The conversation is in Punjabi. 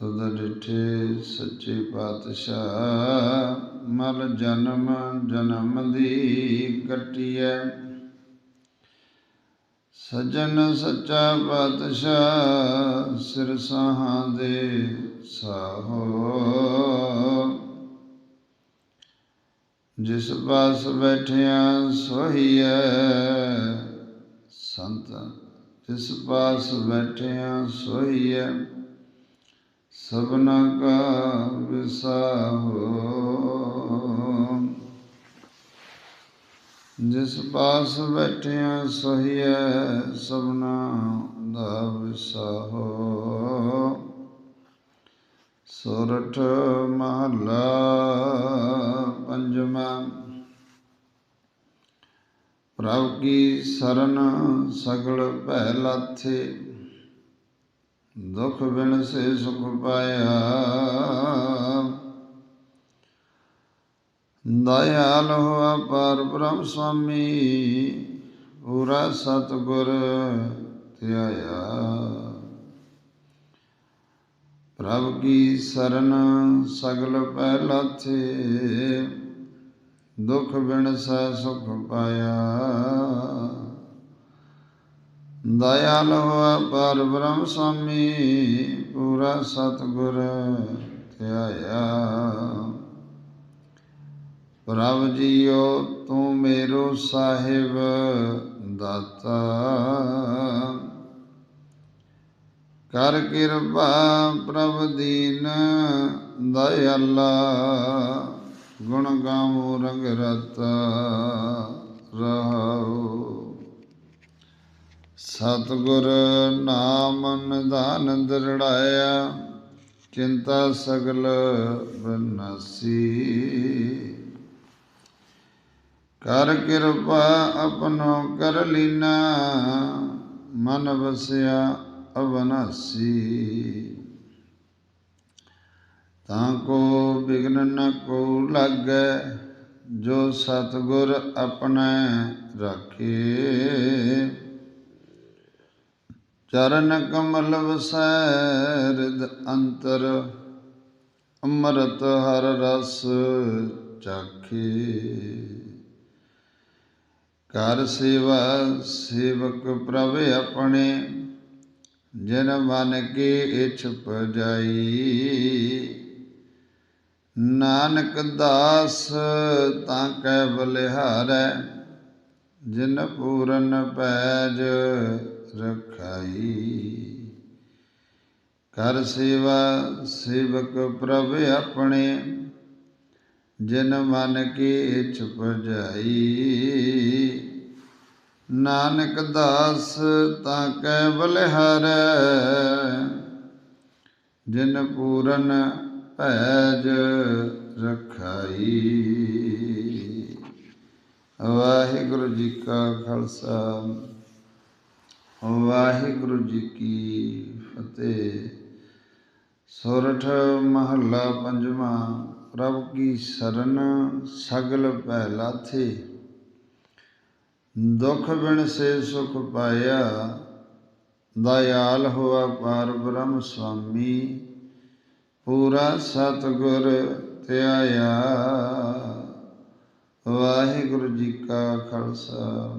ਤੁਧ ਡਿਠੇ ਸੱਚੇ ਪਾਤਸ਼ਾਹ, ਮਲ ਜਨਮ ਜਨਮ ਦੀ ਕਟਿਐ। ਸਜਣ ਸੱਚਾ ਪਾਤਸ਼ਾਹ, ਸਿਰ ਸਾਹਾਂ ਦੇ ਸਾਹੋ। ਜਿਸ ਪਾਸ ਬੈਠਿਆ ਸੋਹੀਐ, ਸੰਤ, ਜਿਸ ਪਾਸ ਬੈਠਿਆ ਸੋਹੀਐ। ਸਭਨਾ ਕਾ ਵਿਸਾਹੋ ਜਿਸ ਪਾਸ ਬੈਠਿਆ ਸੋਹੀਐ ਸਭਨਾ ਦਾ ਵਿਸਾਹੋ ਸੋਰਠ ਮਹਲਾ ਪੰਜਵਾਂ। ਪ੍ਰਭ ਕੀ ਸਰਨ ਸਗਲ ਭੈ ਲਾਥੇ। ਦੁਖ ਬਿਨ ਸੇ ਸੁਖ ਪਾਇਆ। ਦਇਆਲ ਹੋਆ ਪਰ ਬ੍ਰਹਮ ਸੁਆਮੀ ਪੂਰਾ ਸਤਗੁਰ ਧਿਆਇਆ। ਪ੍ਰਭ ਕੀ ਸਰਨ ਸਗਲ ਪਹਿਲਾ ਥੇ, ਦੁਖ ਬਿਨ ਸੈ ਸੁਖ ਪਾਇਆ। ਦਇਆਲ ਹੋਆ ਪਰ ਬ੍ਰਹਮ ਸੁਆਮੀ ਪੂਰਾ ਸਤਗੁਰ ਧਿਆਇਆ। ਪ੍ਰਭ ਜੀਓ, ਤੂੰ ਮੇਰੋ ਸਾਹਿਬ ਦਾਤਾ। ਕਰ ਕਿਰਪਾ ਪ੍ਰਭ ਦੀਨ ਦਇਆਲਾ, ਗੁਣ ਗਾਵੋ ਰੰਗ ਰਤਾ ਰਹਾਉ ਸਤਗੁਰ ਨਾਮ ਨਿਧਾਨ ਦਰੜਾਇਆ, ਚਿੰਤਾ ਸਗਲ ਬਨਸੀ। ਕਰ ਕਿਰਪਾ ਆਪਣੋ ਕਰ ਲੀਨਾ, ਮਨ ਵਸਿਆ ਅਵਨਾਸੀ। ਤਾਂ ਕੋ ਬਿਗਨ ਨ ਕੋ ਲਾਗੈ, ਜੋ ਸਤਗੁਰ ਆਪਣੇ ਰੱਖੇ। ਚਰਨ ਕਮਲ ਵਸੈ ਅੰਤਰ, ਅੰਮ੍ਰਿਤ ਹਰ ਰਸ ਚਾਖੇ। ਕਰ ਸੇਵਾ ਸੇਵਕ ਪ੍ਰਭ ਆਪਣੇ, ਜਿਨ ਮਨ ਕੇ ਇਛ ਪਜਾਈ। ਨਾਨਕ ਦਾਸ ਤਾਂ ਕੈ ਬਲਿਹਾਰੈ, ਜਿਨ ਪੂਰਨ ਪੈਜ ਰਖਾਈ। ਕਰ ਸੇਵਾ ਸੇਵਕ ਪ੍ਰਭ ਆਪਣੇ, ਜਿਨ ਮਨ ਕੀ ਇਛ ਪਜਾਈ। ਨਾਨਕ ਦਾਸ ਤਾਂ ਕੈ ਬਲਿਹਾਰੈ, ਜਿਨ ਪੂਰਨ ਭੈਜ ਰਖਾਈ। ਵਾਹਿਗੁਰੂ ਜੀ ਕਾ ਖਾਲਸਾ। ਵਾਹਿਗੁਰੂ ਜੀ ਕੀ ਫਤਿਹ। ਸੁਰਠ ਮਹੱਲਾ ਪੰਜਵਾਂ, ਪ੍ਰਭ ਕੀ ਸਰਨ ਸਗਲ ਭੈ ਥੇ ਦੁਖ ਬਿਨ ਸੇ ਸੁਖ ਪਾਇਆ, ਦਇਆਲ ਹੋਆ ਪਾਰ ਬ੍ਰਹਮ ਸੁਆਮੀ ਪੂਰਾ ਸਤਗੁਰ ਧਿਆਇਆ ਵਾਹਿਗੁਰੂ ਜੀ ਕਾ ਖਾਲਸਾ।